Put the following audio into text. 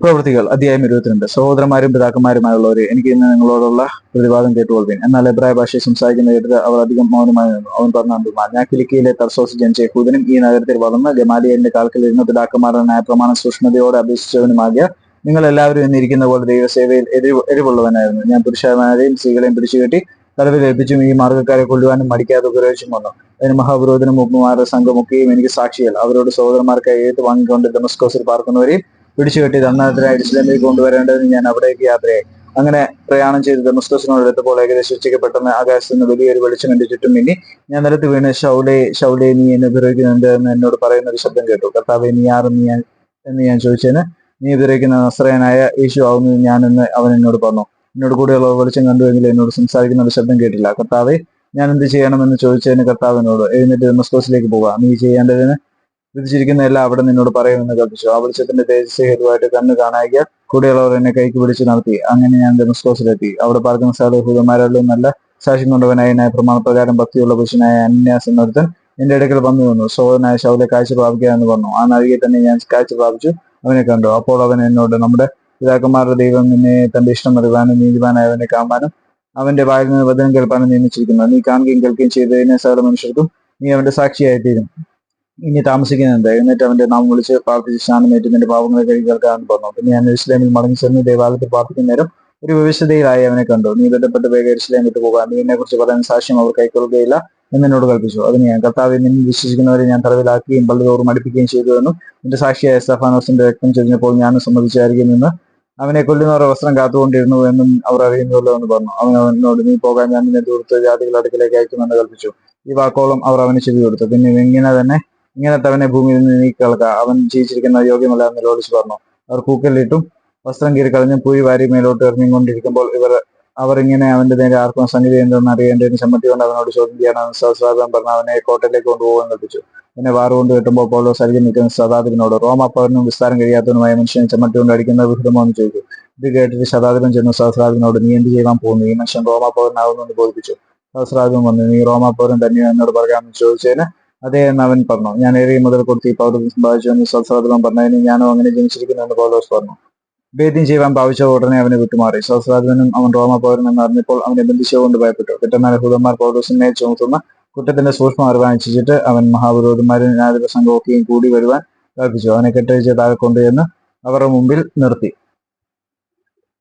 പ്രവൃത്തികൾ അധ്യായം ഇരുപത്തിരണ്ട്. സഹോദരന്മാരും പിതാക്കന്മാരുമായുള്ളവരെ എനിക്ക് ഇന്ന് നിങ്ങളോടുള്ള പ്രതിവാദം കേട്ടുകൊള്ളു എന്നാൽ എബ്രായ ഭാഷയെ സംസാരിക്കുന്ന കേട്ടത് അവർ അധികം മൗനമായി നിന്നു. അവൻ പറഞ്ഞു ഞാൻ കിലിക്കയിലെ തർസോസ് ജനിച്ച യഹൂദനും ഈ നഗരത്തിൽ വളർന്ന് ഗമാലിയലിന്റെ കാൽക്കൽ ഇരുന്ന് പിതാക്കന്മാരുടെ നയപ്രമാണ സൂക്ഷ്മതയോടെ അപേക്ഷിച്ചവനുമാകിയ നിങ്ങൾ എല്ലാവരും ഇന്നിരിക്കുന്ന പോലെ ദൈവസേവയിൽ എരി എരിവുള്ളവനായിരുന്നു. ഞാൻ പുരുഷന്മാരെയും സ്ത്രീകളെയും പിടിച്ചുകെട്ടി തലവിൽ ഏൽപ്പിച്ചും ഈ മാർഗക്കാരെ കൊല്ലുവാനും മടിക്കാതെ ഉപരോധിച്ചും വന്നു. അതിന് മഹാപുരോധനും മുക്കുമാരുടെ സംഘമൊക്കെയും എനിക്ക് സാക്ഷികൾ. അവരോട് സഹോദരന്മാർക്കായി എഴുത്ത് വാങ്ങിക്കൊണ്ട് ഡെമസ്കോസിൽ പാർക്കുന്നവരെയും പിടിച്ചുകെട്ടി തന്നതിനായി ഇസ്ലാമിലേക്ക് കൊണ്ടുവരേണ്ടതിന് ഞാൻ അവിടേക്ക് യാത്രയായി. അങ്ങനെ പ്രയാണം ചെയ്ത് മുസ്തസിനോട് എടുത്തപ്പോൾ ഏകദേശം ഉച്ചയ്ക്ക് പെട്ടെന്ന് ആകാശത്ത് നിന്ന് വലിയൊരു വെളിച്ചം എന്റെ ചുറ്റും മിന്നി. ഞാൻ നിലത്ത് വീണ് ഷൗലെ ഷൗലെ നീ എന്നെ ഉപദ്രവിക്കുന്നുണ്ട് എന്ന് എന്നോട് പറയുന്ന ഒരു ശബ്ദം കേട്ടു. കർത്താവെ നീ ആറും നീ ഞാൻ എന്ന് ഞാൻ ചോദിച്ചതിന് നീ ഉപദ്രവിക്കുന്ന നസ്രയനായ യേശു ആവുന്നു ഞാൻ എന്ന് അവൻ എന്നോട് പറഞ്ഞു. എന്നോട് കൂടെയുള്ള വെളിച്ചം കണ്ടുവെങ്കിൽ എന്നോട് സംസാരിക്കുന്ന ഒരു ശബ്ദം കേട്ടില്ല. കർത്താവെ ഞാൻ എന്ത് ചെയ്യണമെന്ന് ചോദിച്ചതിന് കർത്താവിനോട് എഴുന്നേറ്റ് ഡെമസ്കോസിലേക്ക് പോകാം. നീ ചെയ്യേണ്ടതിന് വിധിച്ചിരിക്കുന്ന എല്ലാം അവിടെ നിന്നോട് പറയുമെന്ന് കൽപ്പിച്ചു. ആ വെളിച്ചത്തിന്റെ തേജസ് ഹേതുവായിട്ട് കണ്ണ് കാണായിക. കൂടെയുള്ളവർ എന്നെ കൈക്ക് പിടിച്ച് നടത്തി. അങ്ങനെ ഞാൻ ഡെമസ്കോസിലെത്തി അവിടെ പാർക്കുന്ന സഹോദരന്മാരെല്ലാം നല്ല സാക്ഷ്യം കൊണ്ടവനായി പ്രമാണ പ്രമാണപ്രകാരം ഭക്തിയുള്ള പുരുഷനായ അന്യാസ് എന്നൊരുത്തൻ എന്റെ അടുക്കൽ വന്നു വന്നു സോദനായ ശൗലെ കാഴ്ച പ്രാപിക്കുക എന്ന് പറഞ്ഞു. ആ നഴികെ തന്നെ ഞാൻ കാഴ്ച പ്രാപിച്ചു. അവനെ കണ്ടു. അപ്പോൾ അവൻ എന്നോട് നമ്മുടെ പിതാക്കന്മാരുടെ ദൈവം നിന്നെ തന്റെ ഇഷ്ടം അറിവാനും നീതിമാനായവനെ കാണാനും അവന്റെ വായിൽ നിന്ന് വചനം കേൾപ്പാനും നിയമിച്ചിരിക്കുന്നു. നീ കാണുകയും കേൾക്കുകയും ചെയ്തതിനെ സകല മനുഷ്യർക്കും നീ അവന്റെ സാക്ഷിയായി തീരും ഇനി താമസിക്കുന്നുണ്ട് എഴുന്നേറ്റ് അവന്റെ നാമം വിളിച്ച് പ്രാർത്ഥിച്ച് സ്നാനമേറ്റ് നിന്റെ പാപങ്ങളെ കഴുകി കേൾക്കാമെന്ന് പറഞ്ഞു. പിന്നെ ഞാൻ ഇസ്ലാമിൽ മടങ്ങി ചെന്ന് ദേവാലയത്തിൽ പ്രാർത്ഥിക്കുന്ന നേരം ഒരു വിവശതയിലായി അവനെ കണ്ടു. നീ ബന്ധപ്പെട്ട് വേഗം ഇസ്ലാം വിട്ടു പോകാൻ. നീ എന്നെ കുറിച്ച് പറയാൻ സാക്ഷ്യം അവർ കൈക്കൊള്ളുകയില്ല എന്നോട് കൽപ്പിച്ചു. അതിന് ഞാൻ കർത്താവിൽ നിന്ന് വിശ്വസിക്കുന്നവരെ ഞാൻ തടവിലാക്കുകയും പള്ളിതോറും അടുപ്പിക്കുകയും ചെയ്തു എന്നും എന്റെ സാക്ഷിയായ സ്തഫാനോസിന്റെ രക്തം ചെരിഞ്ഞപ്പോൾ ഞാനും സമ്മതിച്ചായിരിക്കും നിന്ന് അവനെ കൊല്ലുന്നവരുടെ വസ്ത്രം കാത്തുകൊണ്ടിരുന്നു എന്നും അവർ അറിയുന്നുവല്ലോ എന്ന് പറഞ്ഞു. അവൻ അവനോട് നീ പോകാൻ ഞാൻ നിന്നെ ദൂരത്ത് ജാതികളുടെ അടുക്കിലേക്ക് അയക്കുമെന്ന് കൽപ്പിച്ചു. ഈ വാക്കോളം അവർ അവന് ചെവി കൊടുത്തു. പിന്നെ ഇങ്ങനെ തന്നെ ഇങ്ങനത്തെ അവനെ ഭൂമിയിൽ നിന്ന് നീക്കി കളക അവൻ ജീവിച്ചിരിക്കുന്ന യോഗ്യമല്ല എന്ന് ലോളിച്ചു പറഞ്ഞു. അവർ കൂക്കലിട്ടും വസ്ത്രം കീറി കളഞ്ഞ് പൂയി വാരി മേലോട്ട് ഇറങ്ങിക്കൊണ്ടിരിക്കുമ്പോൾ ഇവർ അവർ ഇങ്ങനെ അവന്റെ നേരെ ആർക്കും സംഗതി എന്തെന്ന് അറിയേണ്ടതിന് ചമ്മട്ടി കൊണ്ട് അവനോട് ചോദ്യം ചെയ്യാനാണ് സഹസ്രാബം പറഞ്ഞ് അവനെ കോട്ടയിലേക്ക് കൊണ്ടുപോകാൻ കൽപ്പിച്ചു. പിന്നെ വാറുകൊണ്ട് കിട്ടുമ്പോൾ പോലോ സരിഞ്ഞ് നിൽക്കുന്ന ശതാധിപനോട് റോമാപ്പവനും വിസ്താരം കഴിയാത്തവനുമായ മനുഷ്യനെ ചമ്മട്ടി കൊണ്ട് അടിക്കുന്നത് വിഹിതമോ എന്ന് ചോദിച്ചു. ഇത് കേട്ടിട്ട് ശതാധിപൻ ചെന്ന് സഹസ്രാബിനോട് നീ എന്ത് ചെയ്യാൻ പോകുന്നു? ഈ മനുഷ്യൻ റോമാപ്പവനാകുന്നു എന്ന് ബോധിപ്പിച്ചു. സഹസ്രാധിപൻ വന്നു നീ റോമാപ്പവൻ തന്നെയോ എന്നോട് പറയാമെന്ന് ചോദിച്ചതിന് അതേ എന്ന് അവൻ പറഞ്ഞു. ഞാൻ ഏറിയ മുതൽ കൊടുത്ത് ഈ പൗരത്വം സമ്പാദിച്ചു എന്ന് സഹസ്രാധിപൻ പറഞ്ഞതിന് ഞാനോ അങ്ങനെ ജനിച്ചിരിക്കുന്നു എന്ന് പൗലോസ് പറഞ്ഞു. ഭേദ്യം ചെയ്യാൻ ഭാവിച്ച ഉടനെ അവനെ വിട്ടുമാറി. സഹസ്രാധിപനും അവൻ റോമപൗരൻ എന്ന് അറിഞ്ഞപ്പോൾ അവനെ ബന്ധിച്ചുകൊണ്ട് ഭയപ്പെട്ടു. പിറ്റന്നാൽ ഹുദന്മാർ പൗലോസിനെ ചുമത്തുന്ന കുറ്റത്തിന്റെ സൂക്ഷ്മം അറിവാനിച്ചിട്ട് അവൻ മഹാപുരോഹിതന്മാരും ന്യായാധിപ സംഘമൊക്കെയും കൂടി വരുവാൻ കൽപ്പിച്ചു അവനെ കെട്ടഴിച്ച് താഴെ കൊണ്ടുചെന്ന് അവരുടെ മുമ്പിൽ നിർത്തി.